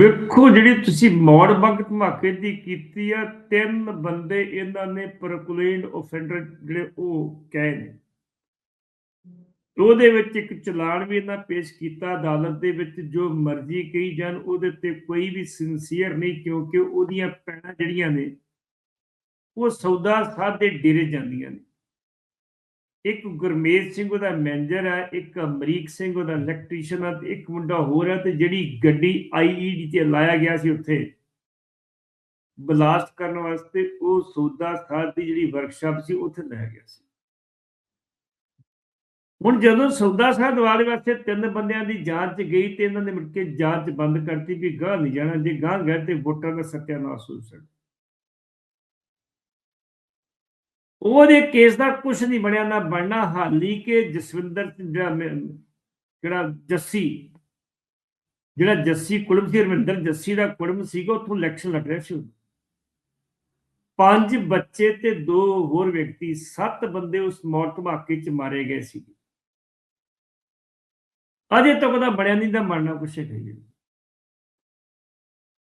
ਵੇਖੋ ਜਿਹੜੀ ਤੁਸੀਂ ਮੌੜ ਬੰਗ ਧਮਾਕੇ ਦੀ ਕੀਤੀ ਆ, ਤਿੰਨ ਬੰਦੇ ਇਹਨਾਂ ਨੇ ਪ੍ਰਕਲੇਂਡ ਆਫੈਂਡਰ ਜਿਹੜੇ ਉਹ ਕਹੇ ਨੇ। ਉਹਦੇ ਵਿੱਚ ਇੱਕ ਚਲਾਨ ਵੀ ਇਹਨਾਂ ਪੇਸ਼ ਕੀਤਾ, ਅਦਾਲਤ ਦੇ ਵਿੱਚ ਜੋ ਮਰਜ਼ੀ ਕਹੀ ਜਾਣ, ਉਹਦੇ ਤੇ ਕੋਈ ਵੀ ਸਿੰਸੀਅਰ ਨਹੀਂ, ਕਿਉਂਕਿ ਉਹਦੀਆਂ ਪੈਣਾ ਜਿਹੜੀਆਂ ਨੇ, ਉਹ ਸੌਦਾ ਸਾਧ ਦੇ ਡੇਰੇ ਜਾਂਦੀਆਂ ਨੇ। ਇੱਕ ਗੁਰਮੇਜ ਸਿੰਘ ਉਹਦਾ ਮੈਨੇਜਰ ਹੈ ਇੱਕ ਅਮਰੀਕ ਸਿੰਘ ਉਹਦਾ ਇਲੈਕਟ੍ਰੀਸ਼ੀਅਨ ਹੈ ਤੇ ਇੱਕ ਮੁੰਡਾ ਹੋਰ ਹੈ ਤੇ ਜਿਹੜੀ ਗੱਡੀ ਆਈਈਡੀ ਤੇ ਲਾਇਆ ਗਿਆ ਸੀ ਉੱਥੇ, ਬਲਾਸਟ ਕਰਨ ਵਾਸਤੇ ਉਹ ਸੌਦਾ ਸਾਧ ਦੀ ਜਿਹੜੀ ਵਰਕਸ਼ਾਪ ਸੀ, ਉੱਥੇ ਲਾਇਆ ਗਿਆ ਸੀ। ਹੁਣ ਜਦੋਂ ਸੌਦਾ ਸਾਧ ਵਾਲੇ ਵਾਸਤੇ ਤਿੰਨ ਬੰਦਿਆਂ ਦੀ ਜਾਂਚ ਗਈ ਤੇ ਇਹਨਾਂ ਨੇ ਮੁੜ ਕੇ ਜਾਂਚ ਬੰਦ ਕਰਤੀ ਵੀ ਗਾਹ ਨਹੀਂ ਜਾਣਾ, ਜੇ ਗਾਹ ਗਏ ਤੇ ਵੋਟਾਂ ਦਾ ਸੱਤਿਆਨਾਸ਼ ਹੋ ਸਕਦਾ। ਉਹਦੇ ਕੇਸ ਦਾ ਕੁਝ ਨਹੀਂ ਬਣਿਆ, ਨਾ ਬਣਨਾ ਹਾਲੀ ਕਿ ਜਸਵਿੰਦਰ ਜਿਹੜਾ ਜੱਸੀ ਜਿਹੜਾ ਜੱਸੀ ਕੁਲਮ ਸੀ, ਰਵਿੰਦਰ ਜੱਸੀ ਦਾ ਕੁਲਮ ਸੀਗਾ, ਉੱਥੋਂ ਇਲੈਕਸ਼ਨ ਲੜ ਰਿਹਾ ਸੀ ਪੰਜ ਬੱਚੇ ਤੇ ਦੋ ਹੋਰ ਵਿਅਕਤੀ, ਸੱਤ ਬੰਦੇ ਉਸ ਮੌਤ ਧਮਾਕੇ ਚ ਮਾਰੇ ਗਏ ਸੀ। ਅਜੇ ਤੱਕ ਦਾ ਬਣਿਆ ਨਹੀਂ ਤਾਂ ਮਰਨਾ ਕੁਛ ਹੈ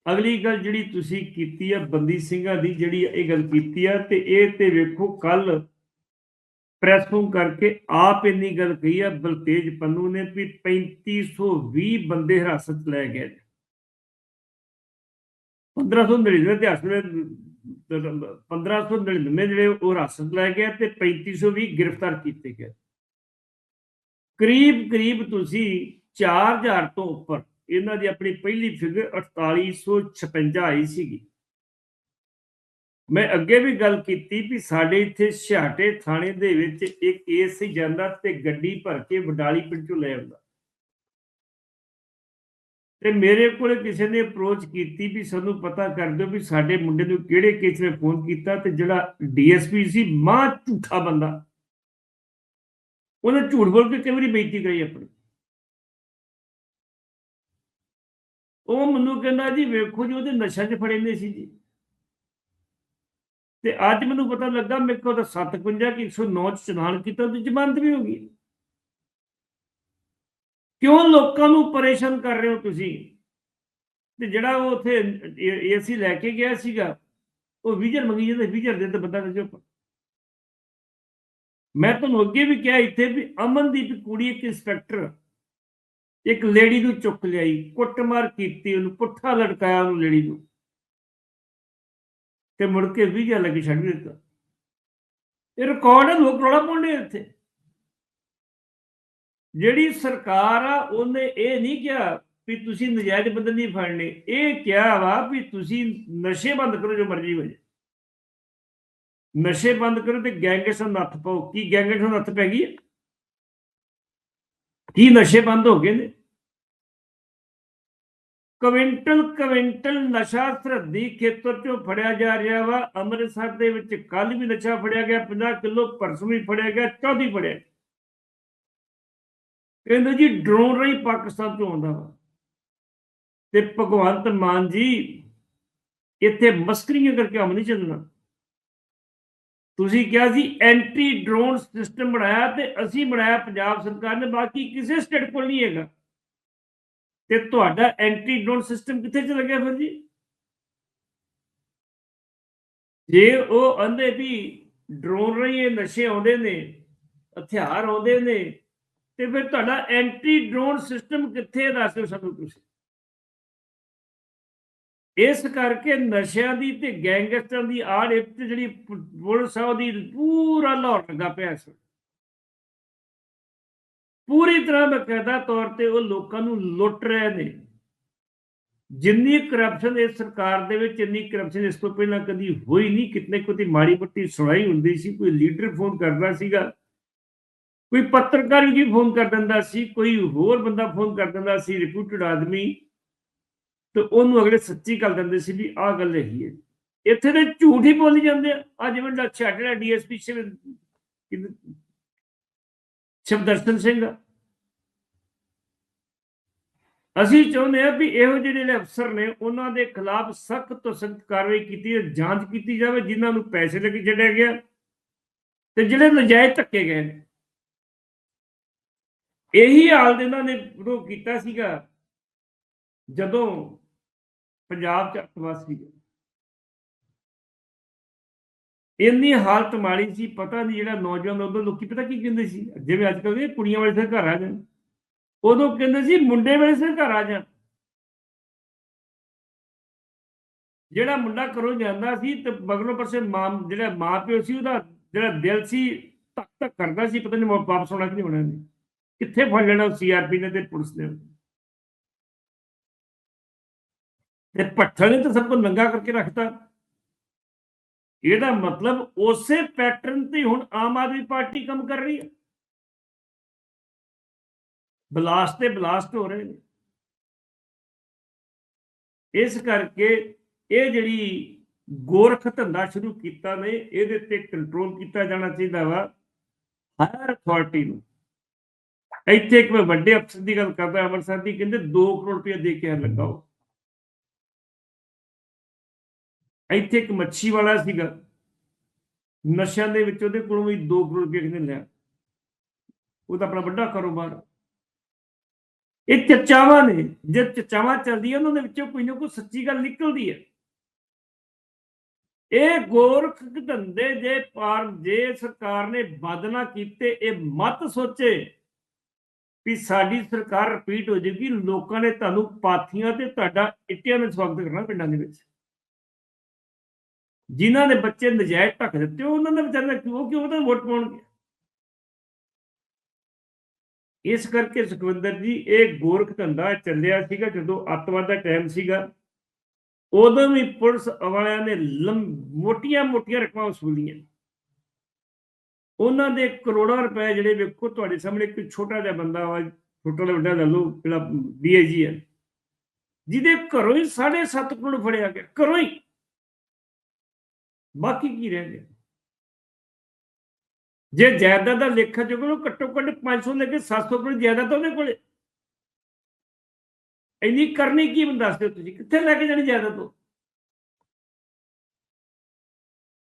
ਅਗਲੀ ਗੱਲ ਜਿਹੜੀ ਤੁਸੀਂ ਕੀਤੀ ਆ ਬੰਦੀ ਸਿੰਘਾਂ ਦੀ ਜਿਹੜੀ ਇਹ ਗੱਲ ਕੀਤੀ ਆ, ਤੇ ਇਹ ਤੇ ਵੇਖੋ ਕੱਲ ਪ੍ਰੈਸ ਨੂੰ ਕਰਕੇ ਆਪ ਇੰਨੀ ਗੱਲ ਕਹੀ ਆ ਬਲਤੇਜ ਪੰਨੂ ਨੇ ਵੀ 3520 ਬੰਦੇ ਹਿਰਾਸਤ ਲੈ ਗਏ 1599 ਦੇ ਇਤਿਹਾਸ ਵਿੱਚ 1599 ਜਿਹੜੇ ਉਹ ਹਿਰਾਸਤ ਲੈ ਗਏ ਤੇ 3520 ਗ੍ਰਿਫਤਾਰ ਕੀਤੇ ਗਏ। ਕਰੀਬ ਕਰੀਬ ਤੁਸੀਂ 4000 ਤੋਂ ਉੱਪਰ ਇਹਨਾਂ ਦੀ ਆਪਣੀ ਪਹਿਲੀ ਫਿਗਰ 4856 ਆਈ ਸੀਗੀ। ਮੈਂ ਅੱਗੇ ਵੀ ਗੱਲ ਕੀਤੀ ਵੀ ਸਾਡੇ ਇੱਥੇ ਛਿਆਟੇ ਥਾਣੇ ਦੇ ਵਿੱਚ ਇੱਕ ਕੇਸ ਸੀ ਜਾਂਦਾ ਤੇ ਗੱਡੀ ਭਰ ਕੇ ਵਡਾਲੀ ਪਿੰਡ ਚੋਂ ਲੈ ਆਉਂਦਾ। ਤੇ ਮੇਰੇ ਕੋਲੇ ਕਿਸੇ ਨੇ ਅਪਰੋਚ ਕੀਤੀ ਵੀ ਸਾਨੂੰ ਪਤਾ ਕਰ ਦਿਓ ਵੀ ਸਾਡੇ ਮੁੰਡੇ ਨੂੰ ਕਿਹੜੇ ਕੇਸ ਨੇ ਫੋਨ ਕੀਤਾ ਤੇ ਜਿਹੜਾ ਡੀਐਸਪੀ ਸੀ ਮਾਂ ਝੂਠਾ ਬੰਦਾ। ਉਹਨੇ ਝੂਠ ਬੋਲ ਕੇ ਕਈ ਵਾਰੀ ਬੇਇੱਜ਼ਤੀ ਕਰੀ ਆਪਣੀ। ਉਹ ਮੈਨੂੰ ਕਹਿੰਦਾ ਜੀ ਵੇਖੋ ਜੀ, ਉਹਦੇ ਨਸ਼ਾ 'ਚ ਫੜੇ ਨੇ ਸੀ ਜੀ। ਤੇ ਅੱਜ ਮੈਨੂੰ ਪਤਾ ਲੱਗਾ ਮੇਰੇ ਕੋਲ ਤਾਂ 57 ਕਿ 109 ਚ ਚਲਾਨ ਕੀਤਾ ਤੇ ਜ਼ਮਾਨਤ ਵੀ ਹੋ ਗਈ। ਕਿਉਂ ਲੋਕਾਂ ਨੂੰ ਪਰੇਸ਼ਾਨ ਕਰ ਰਹੇ ਹੋ ਤੁਸੀਂ? ਤੇ ਜਿਹੜਾ ਉਹ ਉੱਥੇ ਏਸੀ ਲੈ ਕੇ ਗਿਆ ਸੀਗਾ, ਉਹ ਵਿਜਰ ਮੰਗੀ ਜਾਂਦਾ, ਵਿਜਰ ਦੇ ਤੇ ਬੰਦਾ ਤੇ ਮੈਂ ਤੁਹਾਨੂੰ ਅੱਗੇ ਵੀ ਕਿਹਾ, ਇੱਥੇ ਵੀ ਅਮਨਦੀਪ ਕੁੜੀ ਇੱਕ ਇੰਸਪੈਕਟਰ ਇੱਕ ਲੇਡੀ ਨੂੰ ਚੁੱਕ ਲਿਆਈ, ਕੁੱਟਮਾਰ ਕੀਤੀ ਉਹਨੂੰ, ਪੁੱਠਾ ਲਟਕਾਇਆ ਉਹਨੂੰ ਲੇਡੀ ਨੂੰ। ਤੇ ਮੁੜ ਕੇ ਵੀਜ਼ਾ ਲੱਗੀ ਛੱਡ ਦਿੱਤਾ। ਇਹ ਰਿਕਾਰਡ ਹੈ, ਲੋਕ ਰੌਲਾ ਪਾਉਂਦੇ ਇੱਥੇ। ਜਿਹੜੀ ਸਰਕਾਰ ਆ, ਉਹਨੇ ਇਹ ਨਹੀਂ ਕਿਹਾ ਵੀ ਤੁਸੀਂ ਨਜਾਇਜ਼ ਬੰਦੇ ਨਹੀਂ ਫੜਨੇ। ਇਹ ਕਿਹਾ ਵਾ ਵੀ ਤੁਸੀਂ ਨਸ਼ੇ ਬੰਦ ਕਰੋ ਜੋ ਮਰਜ਼ੀ ਹੋ ਜਾਏ। ਨਸ਼ੇ ਬੰਦ ਕਰੋ ਤੇ ਗੈਂਗਸਟਰ ਨੱਥ ਪਾਓ। ਕੀ ਗੈਂਗਸਟਰ ਨੱਥ ਪੈ ਗਈ ਹੈ? ਕੀ ਨਸ਼ੇ ਬੰਦ ਹੋ ਗਏ ਨੇ? ਕਵਿੰਟਲ ਕਵਿੰਟਲ ਨਸ਼ਾ ਸਰਹੱਦੀ ਖੇਤਰ ਚੋਂ ਫੜਿਆ ਜਾ ਰਿਹਾ ਵਾ। ਅੰਮ੍ਰਿਤਸਰ ਦੇ ਵਿੱਚ ਕੱਲ ਵੀ ਨਸ਼ਾ ਫੜਿਆ ਗਿਆ 50 ਕਿਲੋ ਪਰਸੋਂ ਵੀ ਫੜਿਆ ਗਿਆ ਚੌਥੀ ਫੜਿਆ ਕਹਿੰਦੇ ਜੀ, ਡਰੋਨ ਰਹੀ ਪਾਕਿਸਤਾਨ ਤੋਂ ਆਉਂਦਾ ਵਾ। ਤੇ ਭਗਵੰਤ ਮਾਨ ਜੀ ਇੱਥੇ ਮਸਕਰੀਆਂ ਕਰਕੇ ਹਮ ਨਹੀਂ ਚੱਲਣਾ। ਤੁਸੀਂ ਕਿਹਾ ਸੀ ਐਂਟੀ ਡਰੋਨ ਸਿਸਟਮ ਬਣਾਇਆ ਤੇ ਅਸੀਂ ਬਣਾਇਆ ਪੰਜਾਬ ਸਰਕਾਰ ਨੇ, ਬਾਕੀ ਕਿਸੇ ਸਟੇਟ ਕੋਲ ਨਹੀਂ ਹੈਗਾ। ਤੇ ਤੁਹਾਡਾ ਐਂਟੀ ਡਰੋਨ ਸਿਸਟਮ ਕਿੱਥੇ ਚਲਾ ਗਿਆ ਫਿਰ ਜੀ? ਜੇ ਉਹ ਅੰਦੇ ਵੀ ਡਰੋਨ ਰਹੀ ਨਸ਼ੇ ਆਉਂਦੇ ਨੇ, ਹਥਿਆਰ ਆਉਂਦੇ ਨੇ, ਤੇ ਫਿਰ ਤੁਹਾਡਾ ਐਂਟੀ ਡਰੋਨ ਸਿਸਟਮ ਕਿੱਥੇ ਦੱਸੋ ਸਾਨੂੰ ਤੁਸੀਂ। ਇਸ ਕਰਕੇ ਨਸ਼ਿਆਂ ਦੀ ਤੇ ਗੈਂਗਸਟਰਾਂ ਦੀ ਆੜ ਇੱਕ ਜਿਹੜੀ ਪੁਲਿਸ ਆ ਉਹਦੀ ਪੂਰਾ ਲਾਹੌਰ ਲੱਗਾ ਪਿਆ ਇਸ ਪੂਰੀ ਤਰ੍ਹਾਂ ਬਕਾਇਦਾ ਤੌਰ ਤੇ ਉਹ ਲੋਕਾਂ ਨੂੰ ਲੁੱਟ ਰਹੇ ਨੇ। ਜਿੰਨੀ ਕਰਪਸ਼ਨ ਇਸ ਸਰਕਾਰ ਦੇ ਵਿੱਚ, ਇੰਨੀ ਕਰਪਸ਼ਨ ਇਸ ਤੋਂ ਪਹਿਲਾਂ ਕਦੀ ਹੋਈ ਨਹੀਂ। ਕਿਤਨੇ ਕੋਈ ਮਾੜੀ ਮੋਟੀ ਸੁਣਾਈ ਹੁੰਦੀ ਸੀ, ਕੋਈ ਲੀਡਰ ਫੋਨ ਕਰਦਾ ਸੀਗਾ। ਕੋਈ ਪੱਤਰਕਾਰ ਵੀ ਫੋਨ ਕਰ ਦਿੰਦਾ ਸੀ, ਕੋਈ ਹੋਰ ਬੰਦਾ ਫੋਨ ਕਰ ਦਿੰਦਾ ਸੀ ਰਿਪਿਊਟਡ ਆਦਮੀ। ਤੇ ਉਹਨੂੰ ਅਗਲੇ ਸੱਚੀ ਗੱਲ ਦਿੰਦੇ ਸੀ ਵੀ ਆਹ ਗੱਲ ਹੈਗੀ ਹੈ। ਇੱਥੇ ਤੇ ਝੂਠ ਹੀ ਬੋਲੀ ਜਾਂਦੇ ਆ। ਆ ਜਿਵੇਂ ਛਾਟੜਾ ਡੀਐਸਪੀ ਸ਼ਿਵ ਸ਼ਿਵਦਰਸ਼ਨ ਸਿੰਘ ਅਸੀਂ ਚਾਹੁੰਦੇ ਆ ਵੀ ਇਹੋ ਜਿਹੇ ਜਿਹੜੇ ਅਫਸਰ ਨੇ, ਉਹਨਾਂ ਦੇ ਖਿਲਾਫ ਸਖਤ ਤੋਂ ਸਖਤ ਕਾਰਵਾਈ ਕੀਤੀ ਜਾਂਚ ਕੀਤੀ ਜਾਵੇ, ਜਿਨ੍ਹਾਂ ਨੂੰ ਪੈਸੇ ਲੈ ਕੇ ਛੱਡਿਆ ਗਿਆ ਤੇ ਜਿਹੜੇ ਨਜਾਇਜ਼ ਧੱਕੇ ਗਏ ਨੇ। ਇਹੀ ਹਾਲ ਇਹਨਾਂ ਨੇ ਵਿਰੋਧ ਕੀਤਾ ਸੀਗਾ। ਜਦੋਂ ਪੰਜਾਬ ਚ ਅਤਵਾਦ ਸੀ ਇੰਨੀ ਹਾਲਤ ਮਾੜੀ ਸੀ, ਪਤਾ ਨਹੀਂ ਜਿਹੜਾ ਨੌਜਵਾਨ ਉਦੋਂ ਲੋਕੀ, ਪਤਾ ਕੀ ਕਹਿੰਦੇ ਸੀ? ਜਿਵੇਂ ਅੱਜ ਕੱਲ੍ਹ ਕੁੜੀਆਂ ਵਾਲੇ ਸੇ ਘਰ ਆ ਜਾਣ। ਉਦੋਂ ਕਹਿੰਦੇ ਸੀ, ਮੁੰਡੇ ਵਾਲੇ ਸੇ ਘਰ ਆ ਜਾਣ। ਜਿਹੜਾ ਮੁੰਡਾ ਘਰੋਂ ਜਾਂਦਾ ਸੀ ਤੇ ਮਗਰੋਂ ਪਾਸੇ ਮਾਂ, ਜਿਹੜਾ ਮਾਂ ਪਿਓ ਸੀ, ਉਹਦਾ ਜਿਹੜਾ ਦਿਲ ਸੀ ਧੱਕ ਧੱਕ ਕਰਦਾ ਸੀ, ਪਤਾ ਨਹੀਂ ਵਾਪਸ ਹੋਣਾ ਕਿ ਨਹੀਂ ਹੋਣਾ ਕਿੱਥੇ ਫੜ ਲੈਣਾ ਸੀਆਰਪੀ ਨੇ ਤੇ ਪੁਲਿਸ ਨੇ। ਤੇ ਭੱਠਲ ਨੇ ਤਾਂ ਸਭ ਕੁਝ ਨੰਗਾ ਕਰਕੇ ਰੱਖਤਾ। ਇਹਦਾ ਮਤਲਬ ਉਸੇ ਪੈਟਰਨ ਤੇ ਹੁਣ ਆਮ ਆਦਮੀ ਪਾਰਟੀ ਕੰਮ ਕਰ ਰਹੀ ਹੈ। ਬਲਾਸਟ ਤੇ ਬਲਾਸਟ ਹੋ ਰਹੇ ਨੇ। ਇਸ ਕਰਕੇ ਇਹ ਜਿਹੜੀ ਗੋਰਖ ਧੰਦਾ ਸ਼ੁਰੂ ਕੀਤਾ ਨੇ, ਇਹਦੇ ਤੇ ਕੰਟਰੋਲ ਕੀਤਾ ਜਾਣਾ ਚਾਹੀਦਾ ਵਾ ਹਾਇਰ ਅਥਾਰਟੀ ਨੂੰ। ਇੱਥੇ ਇੱਕ ਮੈਂ ਵੱਡੇ ਅਫਸਰ ਦੀ ਗੱਲ ਕਰਦਾ ਅਮਰਸਰ ਦੀ, ਕਹਿੰਦੇ 2 ਕਰੋੜ ਰੁਪਏ ਦੇ ਕੇ ਹਰ ਲਗਾਓ। ਇੱਥੇ ਇੱਕ ਮੱਛੀ ਵਾਲਾ ਸੀਗਾ। ਨਸ਼ਿਆਂ ਦੇ ਵਿੱਚ ਉਹਦੇ ਕੋਲੋਂ ਵੀ 2 ਕਰੋੜ ਰੁਪਏ ਕਿਨੇ ਲਿਆ। ਉਹ ਤਾਂ ਆਪਣਾ ਵੱਡਾ ਕਾਰੋਬਾਰ। ਇਹ ਚਰਚਾਵਾਂ ਨੇ। ਜੇ ਚਰਚਾਵਾਂ ਚੱਲਦੀਆਂ, ਉਹਨਾਂ ਦੇ ਵਿੱਚੋਂ ਕੋਈ ਨਾ ਕੋਈ ਸੱਚੀ ਗੱਲ ਨਿਕਲਦੀ ਹੈ। ਇਹ ਗੋਰਖ ਧੰਦੇ ਜੇ ਪਾਰ, ਜੇ ਸਰਕਾਰ ਨੇ ਬੰਦ ਕੀਤੇ, ਇਹ ਮਤ ਸੋਚੇ ਵੀ ਸਾਡੀ ਸਰਕਾਰ ਰਿਪੀਟ ਹੋ ਜਾਏਗੀ। ਲੋਕਾਂ ਨੇ ਤੁਹਾਨੂੰ ਪਾਥੀਆਂ ਤੇ ਤੁਹਾਡਾ ਇੱਟਿਆਂ ਨਾਲ ਸਵਾਗਤ ਕਰਨਾ ਪਿੰਡਾਂ ਦੇ ਵਿੱਚ। ਜਿਨ੍ਹਾਂ ਦੇ ਬੱਚੇ ਨਜਾਇਜ਼ ਢੱਕ ਦਿੱਤੇ ਉਹਨਾਂ ਦੇ ਵਿਚਾਰੇ ਕਿਉਂ ਕਿਉਂ ਤਾਂ ਵੋਟ ਪਾਉਣਗੇ ਇਸ ਕਰਕੇ ਸੁਖਵਿੰਦਰ ਜੀ, ਇਹ ਗੋਰਖ ਧੰਦਾ ਚੱਲਿਆ ਸੀਗਾ ਜਦੋਂ ਅੱਤਵਾਦ ਦਾ ਟਾਈਮ ਸੀਗਾ। ਉਦੋਂ ਵੀ ਪੁਲਿਸ ਵਾਲਿਆਂ ਨੇ ਮੋਟੀਆਂ ਮੋਟੀਆਂ ਰਕਮਾਂ ਵਸੂਲੀਆਂ। ਉਹਨਾਂ ਦੇ ਕਰੋੜਾਂ ਰੁਪਏ ਜਿਹੜੇ ਵੇਖੋ, ਤੁਹਾਡੇ ਸਾਹਮਣੇ ਇੱਕ ਛੋਟਾ ਜਿਹਾ ਬੰਦਾ ਵਾ, ਛੋਟਾ ਜਿਹਾ ਵੱਡਾ ਲੈ ਲਓ, ਜਿਹੜਾ ਡੀਆਈਜੀ ਹੈ। ਜਿਹਦੇ ਘਰੋਂ ਹੀ 7.5 ਕਰੋੜ ਫੜਿਆ ਗਿਆ, ਘਰੋਂ ਹੀ। ਬਾਕੀ ਕੀ ਰਹਿ ਗਿਆ? ਜੇ ਜਾਇਦਾਦ ਦਾ ਲੇਖਾ ਜੋ ਉਹ ਘੱਟੋ ਘੱਟ 500 ਲੈ ਕੇ 700 ਕਰੋੜ ਜਾਇਦਾਦ ਤਾਂ ਉਹਦੇ ਕੋਲੇ। ਇੰਨੀ ਕਰਨੀ ਕੀ ਬੰਦਾ ਦੱਸਦੇ ਹੋ ਤੁਸੀਂ, ਕਿੱਥੇ ਲੈ ਕੇ ਜਾਣੀ ਜਾਇਦਾਦ ਤੋਂ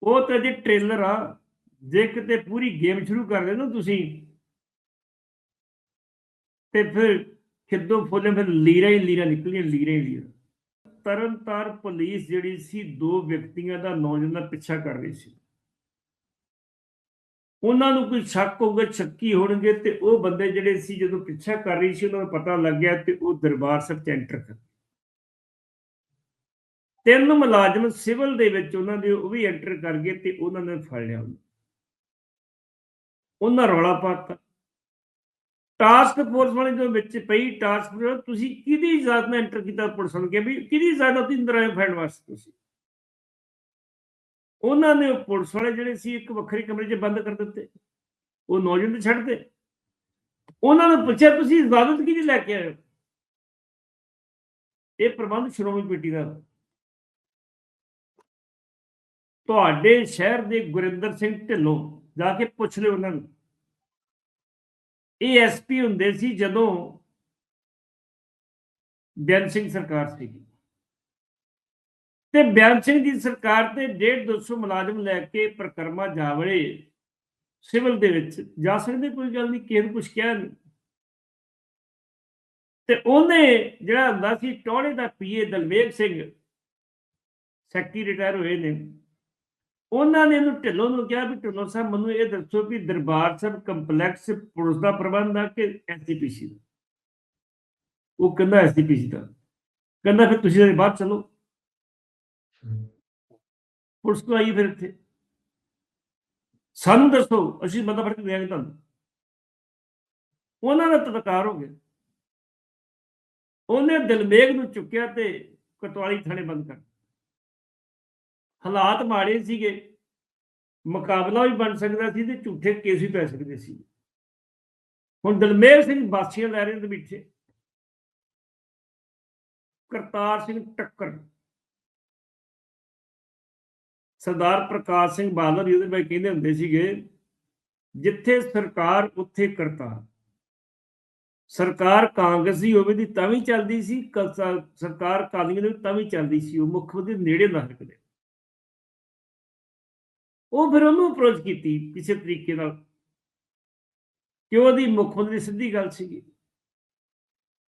ਉਹ ਤਾਂ ਜੇ ਟ੍ਰੇਲਰ ਆ। ਜੇ ਕਿਤੇ ਪੂਰੀ ਗੇਮ ਸ਼ੁਰੂ ਕਰ ਦੇ ਨਾ ਤੁਸੀਂ, ਤੇ ਫਿਰ ਖਿੱਦੋ ਫੁੱਲੇ, ਫਿਰ ਲੀਰਾ ਹੀ ਲੀਰਾ ਨਿਕਲੀਆਂ ਲੀਰਾ ਹੀ ਲੀਰਾ। ਤਰਨਤਾਰ ਪੁਲਿਸ ਜਿਹੜੀ ਸੀ, ਦੋ ਵਿਅਕਤੀਆਂ ਦਾ ਨੌਜਵਾਨ ਦਾ ਪਿੱਛਾ ਕਰ ਰਹੀ ਸੀ। ਉਹਨਾਂ ਨੂੰ ਕੋਈ ਸ਼ੱਕ ਹੋਊਗਾ, ਸ਼ੱਕੀ ਹੋਣਗੇ ਤੇ ਉਹ ਬੰਦੇ ਜਿਹੜੇ ਸੀ, ਜਦੋਂ ਪਿੱਛਾ ਕਰ ਰਹੀ ਸੀ, ਉਹਨਾਂ ਨੂੰ ਪਤਾ ਲੱਗ ਗਿਆ ਤੇ ਉਹ ਦਰਬਾਰ ਸਾਹਿਬ ਚ ਐਂਟਰ ਕਰ ਤਿੰਨ ਮੁਲਾਜ਼ਮ ਸਿਵਲ ਦੇ ਵਿੱਚ ਉਹਨਾਂ ਦੇ ਉਹ ਵੀ ਐਂਟਰ ਕਰ ਗਏ ਤੇ ਉਹਨਾਂ ਨੇ ਫੜ ਲਿਆ। ਉਹਨਾਂ ਰੌਲਾ ਪਾਤਾ ਟਾਸਕ ਫੋਰਸ ਵਾਲੇ ਜੋ ਵਿੱਚ ਪਈ ਟਾਸਕ ਤੁਸੀਂ ਕਿਹਦੀ ਇਜਾਜ਼ਤ ਨਾਲ ਐਂਟਰ ਕੀਤਾ ਪੁਲਿਸ ਨੂੰ? ਕਿ ਵੀ ਕਿਹਦੀ ਇਜਾਜ਼ਤ ਨਾਲ ਤੁਸੀਂ ਅੰਦਰ ਆਏ ਫੜਨ ਵਾਸਤੇ ਤੁਸੀਂ? ਉਹਨਾਂ ਨੇ ਪੁਲਿਸ ਵਾਲੇ ਜਿਹੜੇ ਸੀ, ਇੱਕ ਵੱਖਰੇ ਕਮਰੇ 'ਚ ਬੰਦ ਕਰ ਦਿੱਤੇ। ਉਹ ਨੌਜਵਾਨ ਤੇ ਛੱਡਦੇ ਉਹਨਾਂ ਨੂੰ ਪੁੱਛਿਆ, ਤੁਸੀਂ ਇਜਾਜ਼ਤ ਕਿਹਦੀ ਲੈ ਕੇ ਆਏ ਇਹ ਪ੍ਰਬੰਧ ਸ਼੍ਰੋਮਣੀ ਕਮੇਟੀ ਦਾ। ਤੁਹਾਡੇ ਸ਼ਹਿਰ ਦੇ ਗੁਰਿੰਦਰ ਸਿੰਘ ਢਿੱਲੋਂ ਜਾ ਕੇ ਪੁੱਛ ਲਿਓ ਉਹਨਾਂ ਨੂੰ। ਇਹ ਐਸਪੀ ਹੁੰਦੇ ਸੀ ਜਦੋਂ ਬਿਆਨ ਸਿੰਘ ਸਰਕਾਰ ਸੀ ਤੇ ਬਿਆਨ ਸਿੰਘ ਦੀ ਸਰਕਾਰ ਤੇ 1.5 200 ਮੁਲਾਜ਼ਮ ਲੈ ਕੇ ਪ੍ਰਕਰਮਾ ਜਾਵੜੇ ਸਿਵਲ ਦੇ ਵਿੱਚ। ਜਾ ਸਕਦੇ ਕੋਈ ਗੱਲ ਨਹੀਂ, ਕਿਸੇ ਨੂੰ ਕੁਝ ਕਿਹਾ ਨਹੀਂ। ਤੇ ਉਹਨੇ ਜਿਹੜਾ ਹੁੰਦਾ ਸੀ ਟੋੜੇ ਦਾ PA Dalveg Singh, secretary retire ਹੋਏ ਨੇ। ਉਹਨਾਂ ਨੇ ਇਹਨੂੰ ਢਿੱਲੋਂ ਨੂੰ ਕਿਹਾ ਵੀ ਢਿੱਲੋਂ ਸਾਹਿਬ, ਮੈਨੂੰ ਇਹ ਦੱਸੋ ਵੀ ਦਰਬਾਰ ਸਾਹਿਬ ਕੰਪਲੈਕਸ ਪੁਲਿਸ ਦਾ ਪ੍ਰਬੰਧ ਆ ਕਿ ਐਸਜੀਪੀਸੀ ਦਾ? ਉਹ ਕਹਿੰਦਾ ਐਸਜੀਪੀਸੀ ਦਾ। ਕਹਿੰਦਾ ਫਿਰ ਤੁਸੀਂ ਇਹਦੇ ਬਾਅਦ ਚਲੋ। ਪੁਲਿਸ ਤੋਂ ਆਈ ਫਿਰ ਇੱਥੇ। ਸਾਨੂੰ ਦੱਸੋ, ਅਸੀਂ ਬੰਦਾ ਫੜ ਕੇ ਦੇਾਂਗੇ ਤੁਹਾਨੂੰ। ਉਹਨਾਂ ਦਾ ਤਤਕਾਰ ਹੋ ਗਿਆ। ਉਹਨੇ ਦਿਲਮੇਗ ਨੂੰ ਚੁੱਕਿਆ ਤੇ ਕਟਵਾਲੀ ਥਾਣੇ ਬੰਦ ਕਰ ਹਾਲਾਤ ਮਾੜੇ ਸੀਗੇ। ਮੁਕਾਬਲਾ ਵੀ ਬਣ ਸਕਦਾ ਸੀ ਤੇ ਝੂਠੇ ਕੇਸ ਵੀ ਪੈ ਸਕਦੇ ਸੀ। ਹੁਣ ਦਲਮੇਰ ਸਿੰਘ ਬਾਸੀਆਂ ਲੈ ਰਹੇ ਨੇ ਕਰਤਾਰ ਸਿੰਘ ਟੱਕਰ। ਸਰਦਾਰ ਪ੍ਰਕਾਸ਼ ਸਿੰਘ ਬਾਦਲ ਜੀ ਬਾਈ ਕਹਿੰਦੇ ਹੁੰਦੇ ਸੀਗੇ, ਜਿੱਥੇ ਸਰਕਾਰ, ਉੱਥੇ ਕਰਤਾਰ। ਸਰਕਾਰ ਕਾਂਗਰਸੀ ਹੋਵੇ ਦੀ ਤਾਂ ਵੀ ਚੱਲਦੀ ਸੀ ਸਰਕਾਰ ਕਾਲੀਆਂ ਦੀ ਤਾਂ ਵੀ ਚੱਲਦੀ ਸੀ, ਉਹ ਮੁੱਖ ਮੰਤਰੀ ਨੇੜੇ ਨਾ ਸਕਦੇ ਉਹ ਫਿਰ ਉਹਨੂੰ ਅਪਰੋਚ ਕੀਤੀ ਕਿਸੇ ਤਰੀਕੇ ਨਾਲ ਕਿ ਉਹਦੀ ਮੁੱਖ ਮੰਤਰੀ ਸਿੱਧੀ ਗੱਲ ਸੀਗੀ।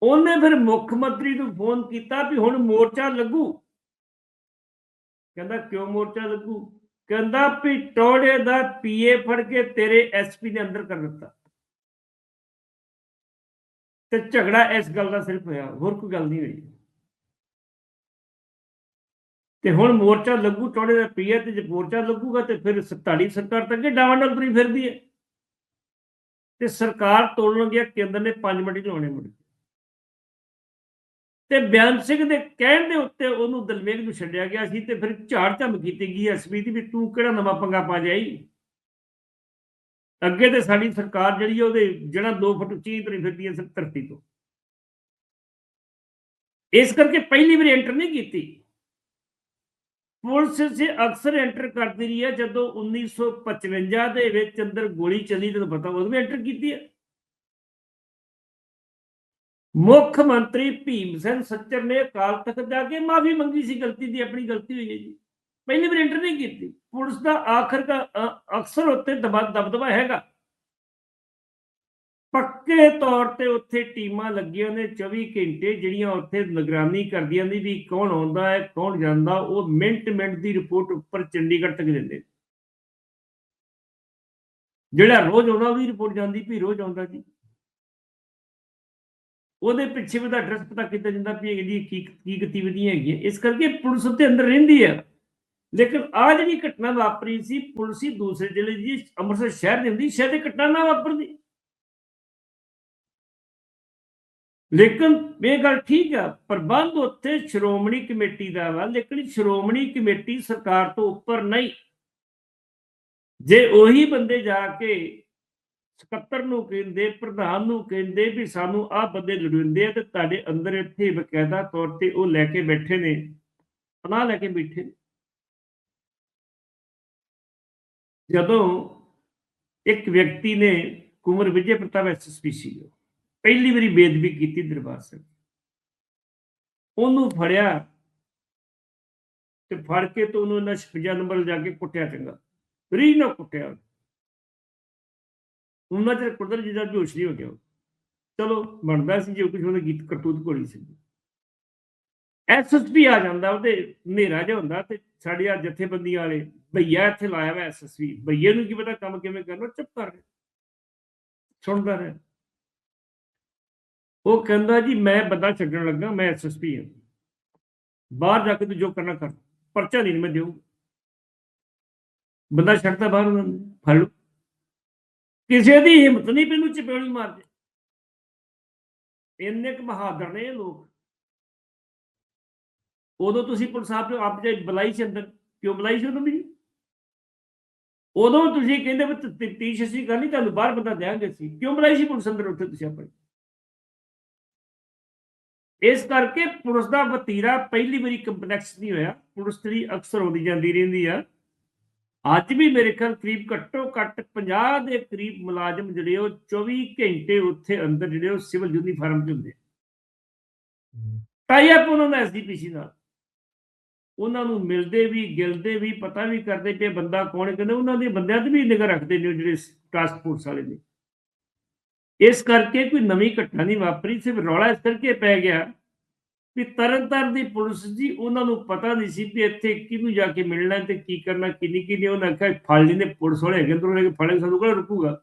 ਉਹਨੇ ਫਿਰ ਮੁੱਖ ਮੰਤਰੀ ਨੂੰ ਫੋਨ ਕੀਤਾ ਵੀ ਹੁਣ ਮੋਰਚਾ ਲੱਗੂ। ਕਹਿੰਦਾ, ਕਿਉਂ ਮੋਰਚਾ ਲੱਗੂ? ਕਹਿੰਦਾ ਵੀ ਟੋੜੇ ਦਾ ਪੀਏ ਫੜ ਕੇ ਤੇਰੇ ਐਸਪੀ ਨੇ ਅੰਦਰ ਕਰ ਦਿੱਤਾ। ਤੇ ਝਗੜਾ ਇਸ ਗੱਲ ਦਾ ਸਿਰਫ ਹੋਇਆ, ਹੋਰ ਕੋਈ ਗੱਲ ਨਹੀਂ ਹੋਈ। ਤੇ ਹੁਣ ਮੋਰਚਾ ਲੱਗੂ ਟੋੜੇ ਦਾ ਪੀਏ ਤੇ ਜੇ ਮੋਰਚਾ ਲੱਗੂਗਾ ਤੇ ਫਿਰ ਸਤਾੜੀ ਸਰਕਾਰ ਤਾਂ ਅੱਗੇ ਡਾਵਾਂਡੋਲ ਤੁਰੀ ਫਿਰਦੀ ਹੈ। ਤੇ ਸਰਕਾਰ ਤੋੜਨ ਗਿਆ ਕੇਂਦਰ ਨੇ 5 ਮਿੰਟ ਲਾਉਣੇ ਮੁੜ ਤੇ ਬਿਆਨ ਸਿੰਘ ਦੇ ਕਹਿਣ ਦੇ ਉੱਤੇ ਉਹਨੂੰ ਦਲਵੇਗ ਨੂੰ ਛੱਡਿਆ ਗਿਆ ਸੀ ਤੇ ਫਿਰ ਝਾੜ ਝੰਮ ਕੀਤੀ ਗਈ ਐਸਪੀ ਦੀ ਵੀ ਤੂੰ ਕਿਹੜਾ ਨਵਾਂ ਪੰਗਾ ਪਾ ਜਾਈ ਅੱਗੇ ਤੇ ਸਾਡੀ ਸਰਕਾਰ ਜਿਹੜੀ ਆ ਉਹਦੇ ਜਿਹੜਾ 2 ਫੁੱਟ ਉੱਚੀ ਤੁਰੀ ਫਿਰਦੀ ਹੈ ਧਰਤੀ ਤੋਂ। ਇਸ ਕਰਕੇ ਪਹਿਲੀ ਵਾਰ ਐਂਟਰ ਨਹੀਂ ਕੀਤੀ। ਪੁਲਿਸ ਸੇ ਅਕਸਰ ਐਂਟਰ ਕਰਦੀ ਰਹੀ ਹੈ, ਜਦੋਂ 1955 ਦੇ ਵਿੱਚ ਅੰਦਰ ਗੋਲੀ ਚੱਲੀ ਤੈਨੂੰ ਪਤਾ ਉਦੋਂ ਵੀ ਐਂਟਰ ਕੀਤੀ ਹੈ। ਮੁੱਖ ਮੰਤਰੀ ਭੀਮ ਸਿੰਘ ਸੱਚਰ ਨੇ ਅਕਾਲ ਤਖਤ ਜਾ ਕੇ ਮਾਫੀ ਮੰਗੀ ਸੀ, ਗਲਤੀ ਦੀ, ਆਪਣੀ ਗਲਤੀ ਹੋਈ ਹੈ ਜੀ। ਪਹਿਲੀ ਵਾਰ ਐਂਟਰ ਨਹੀਂ ਕੀਤੀ। ਪੁਲਿਸ ਦਾ ਆਖਰ ਦਾ ਅਕਸਰ ਉੱਤੇ ਦਬਾ ਦਬਦਬਾ ਹੈਗਾ। ਪੱਕੇ ਤੌਰ ਤੇ ਉੱਥੇ ਟੀਮਾਂ ਲੱਗੀਆਂ ਨੇ 24 ਘੰਟੇ ਜਿਹੜੀਆਂ ਉੱਥੇ ਨਿਗਰਾਨੀ ਕਰਦੀਆਂ ਨੇ ਵੀ ਕੌਣ ਆਉਂਦਾ ਹੈ, ਕੌਣ ਜਾਂਦਾ, ਉਹ ਮਿੰਟ ਮਿੰਟ ਦੀ ਰਿਪੋਰਟ ਉੱਪਰ ਚੰਡੀਗੜ੍ਹ ਤੱਕ ਦਿੰਦੇ ਜਿਹੜਾ ਰੋਜ਼ ਆਉਂਦਾ, ਉਹਦੀ ਰਿਪੋਰਟ ਜਾਂਦੀ ਵੀ ਰੋਜ਼ ਆਉਂਦਾ ਜੀ। ਉਹਦੇ ਪਿੱਛੇ ਉਹਦਾ ਐਡਰੈਸ ਪਤਾ ਕੀਤਾ ਜਾਂਦਾ ਵੀ ਇਹਦੀ ਕੀ ਕੀ ਗਤੀਵਿਧੀਆਂ ਹੈਗੀਆਂ। ਇਸ ਕਰਕੇ ਪੁਲਿਸ ਉੱਤੇ ਅੰਦਰ ਰਹਿੰਦੀ ਹੈ ਲੇਕਿਨ ਆ ਜਿਹੜੀ ਘਟਨਾ ਵਾਪਰੀ ਸੀ, ਪੁਲਿਸ ਹੀ ਦੂਸਰੇ ਜ਼ਿਲ੍ਹੇ ਦੀ, ਅੰਮ੍ਰਿਤਸਰ ਸ਼ਹਿਰ ਦੀ ਹੁੰਦੀ, ਸ਼ਾਇਦ ਇਹ ਘਟਨਾ ਨਾ ਵਾਪਰਦੀ। ਲੇਕਿਨ ਇਹ ਗੱਲ ਠੀਕ ਆ, ਪ੍ਰਬੰਧ ਉੱਥੇ ਸ਼੍ਰੋਮਣੀ ਕਮੇਟੀ ਦਾ ਵਾ, ਲੇਕਿਨ ਸ਼੍ਰੋਮਣੀ ਕਮੇਟੀ ਸਰਕਾਰ ਤੋਂ ਉੱਪਰ ਨਹੀਂ। ਜੇ ਉਹੀ ਬੰਦੇ ਜਾ ਕੇ ਸਕੱਤਰ ਨੂੰ ਕਹਿੰਦੇ, ਪ੍ਰਧਾਨ ਨੂੰ ਕਹਿੰਦੇ ਵੀ ਸਾਨੂੰ ਆਹ ਬੰਦੇ ਲੜਿੰਦੇ ਆ ਤੇ ਤੁਹਾਡੇ ਅੰਦਰ ਇੱਥੇ ਬਕਾਇਦਾ ਤੌਰ ਤੇ ਉਹ ਲੈ ਕੇ ਬੈਠੇ ਨੇ, ਪਨਾਹ ਲੈ ਕੇ ਬੈਠੇ ਨੇ। ਜਦੋਂ ਇੱਕ ਵਿਅਕਤੀ ਨੇ ਕੁਮਰ ਵਿਜੇ ਪ੍ਰਤਾਪ ਐਸਐਸਪੀ ਸੀ। ਪਹਿਲੀ ਵਾਰੀ ਬੇਦਬੀ ਕੀਤੀ ਦਰਬਾਰ ਸਾਹਿਬ। ਉਹਨੂੰ ਫੜਿਆ ਤੇ ਫੜ ਕੇ ਤੇ ਉਹਨੂੰ ਇਹਨਾਂ 56 ਨੰਬਰ ਜਾ ਕੇ ਕੁੱਟਿਆ ਚੰਗਾ। ਰੀ ਨਾ ਕੁੱਟਿਆ ਉਹਨਾਂ। ਚਿਰ ਕੁਦਰ ਜੀ ਦਾ ਜੋਸ਼ ਨਹੀਂ ਹੋ ਗਿਆ। ਚਲੋ ਬਣਦਾ ਸੀ, ਜੇ ਕੁਝ ਉਹਨੇ ਗੀਤ ਕਰਤੂਤ ਕੋਲੀ ਸੀ। ਐਸਐਸਪੀ ਆ ਜਾਂਦਾ, ਉਹਦੇ ਹਨੇਰਾ ਜਿਹਾ ਹੁੰਦਾ ਤੇ ਸਾਡੇ ਆ ਜਥੇਬੰਦੀਆਂ ਵਾਲੇ ਭਈਆ ਇੱਥੇ ਲਾਇਆ ਵਾ ਐਸਐਸਪੀ ਭਈਏ ਨੂੰ ਕੀ ਪਤਾ ਕੰਮ ਕਿਵੇਂ ਕਰਨਾ, ਚੁੱਪ ਕਰ ਰਿਹਾ। ਸੁਣਦਾ ਰਿਹਾ। ਉਹ ਕਹਿੰਦਾ ਜੀ, ਮੈਂ ਬੰਦਾ ਛੱਡਣ ਲੱਗਾ, ਮੈਂ ਐਸਐਸਪੀ ਹਾਂ। ਬਾਹਰ ਜਾ ਕੇ ਤੂੰ ਜੋ ਕਰਨਾ ਕਰ, ਪਰਚਾ ਨਹੀਂ ਮੈਂ ਦੇਊ ਬੰਦਾ ਛੱਡਦਾ ਬਾਹਰ, ਉਹਨਾਂ ਫੜ ਲਓ ਕਿਸੇ ਦੀ ਹਿੰਮਤ ਨਹੀਂ ਮੈਨੂੰ ਚਪੇੜੀ ਮਾਰ ਦੇ ਇੰਨੇ ਕੁ ਬਹਾਦਰ ਨੇ ਇਹ ਲੋਕ। ਉਦੋਂ ਤੁਸੀਂ ਪੁਲਿਸ ਸਾਹਿਬ ਨੂੰ ਆਪ ਜੇ ਬੁਲਾਈ ਸੀ ਅੰਦਰ, ਕਿਉਂ ਬੁਲਾਈ ਸੀ ਉਦੋਂ ਵੀ ਉਦੋਂ ਤੁਸੀਂ ਕਹਿੰਦੇ ਵੀ ਤਫਤੀਸ਼ ਅਸੀਂ ਕਰਨੀ ਤੁਹਾਨੂੰ ਬਾਹਰ ਬੰਦਾ ਦਿਆਂਗੇ ਸੀ ਕਿਉਂ ਬੁਲਾਈ ਸੀ ਪੁਲਿਸ ਅੰਦਰ ਉੱਥੇ ਤੁਸੀਂ ਆਪਣੀ? ਇਸ ਕਰਕੇ ਪੁਲਿਸ ਦਾ ਵਤੀਰਾ ਪਹਿਲੀ ਵਾਰੀ ਕੰਪਲੈਕਸ ਨਹੀਂ ਹੋਇਆ। ਪੁਲਿਸ ਜਿਹੜੀ ਅਕਸਰ ਆਉਂਦੀ ਜਾਂਦੀ ਰਹਿੰਦੀ ਆ। ਅੱਜ ਵੀ ਮੇਰੇ ਖਿਆਲ ਕਰੀਬ ਘੱਟੋ ਘੱਟ 50 ਦੇ ਕਰੀਬ ਮੁਲਾਜ਼ਮ ਜਿਹੜੇ ਉਹ 24 ਘੰਟੇ ਉੱਥੇ ਅੰਦਰ ਜਿਹੜੇ ਉਹ ਸਿਵਲ ਯੂਨੀਫਾਰਮ 'ਚ ਹੁੰਦੇ ਟਾਈ ਅਪ ਉਹਨਾਂ ਦਾ ਐਸਡੀਪੀਸੀ ਨਾਲ। ਉਹਨਾਂ ਨੂੰ ਮਿਲਦੇ ਵੀ, ਗਿਲਦੇ ਵੀ, ਪਤਾ ਵੀ ਕਰਦੇ ਕਿ ਬੰਦਾ ਕੌਣ ਹੈ। ਕਹਿੰਦੇ ਉਹਨਾਂ ਦੇ ਬੰਦਿਆਂ ਤੇ ਵੀ ਨਿਗਰ ਰੱਖਦੇ ਨੇ ਉਹ ਜਿਹੜੇ ਟਾਸਕ ਫੋਰਸ ਵਾਲੇ ਨੇ। ਇਸ ਕਰਕੇ ਕੋਈ ਨਵੀਂ ਘਟਨਾ ਨਹੀਂ ਵਾਪਰੀ, ਸਿਰਫ ਰੌਲਾ ਇਸ ਕਰਕੇ ਪੈ ਗਿਆ ਵੀ ਤਰਨਤਾਰਨ ਦੀ ਪੁਲਿਸ ਜੀ ਉਹਨਾਂ ਨੂੰ ਪਤਾ ਨਹੀਂ ਸੀ ਵੀ ਇੱਥੇ ਕਿਹਨੂੰ ਜਾ ਕੇ ਮਿਲਣਾ ਤੇ ਕੀ ਕਰਨਾ, ਕਿੰਨੀ ਕਿੰਨੀ ਉਹਨਾਂ ਆਖਿਆ ਫੜ ਲੈਂਦੇ, ਪੁਲਿਸ ਵਾਲੇ ਹੈਗੇ ਅੰਦਰੋਂ ਲੈ ਕੇ ਫੜੇ ਸਾਨੂੰ ਕਿਹੜਾ ਰੁਕੂਗਾ?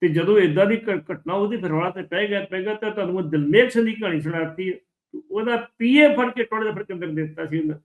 ਤੇ ਜਦੋਂ ਇਦਾਂ ਦੀ ਘਟਨਾ ਉਹਦੀ ਫਿਰ ਰੌਲਾ ਤੇ ਪੈ ਗਿਆ ਪੈ ਗਿਆ ਤਾਂ ਤੁਹਾਨੂੰ ਮੈਂ ਦਲਮੇਖ ਸਿੰਘ ਦੀ ਕਹਾਣੀ ਸੁਣਾਤੀ ਹੈ। ਉਹਦਾ ਪੀਏ ਫੜ ਕੇ ਟੋੜੇ ਦੇ ਫੜ ਕੇ ਅੰਦਰ ਦੇ ਦਿੱਤਾ ਸੀ ਉਹਨਾਂ।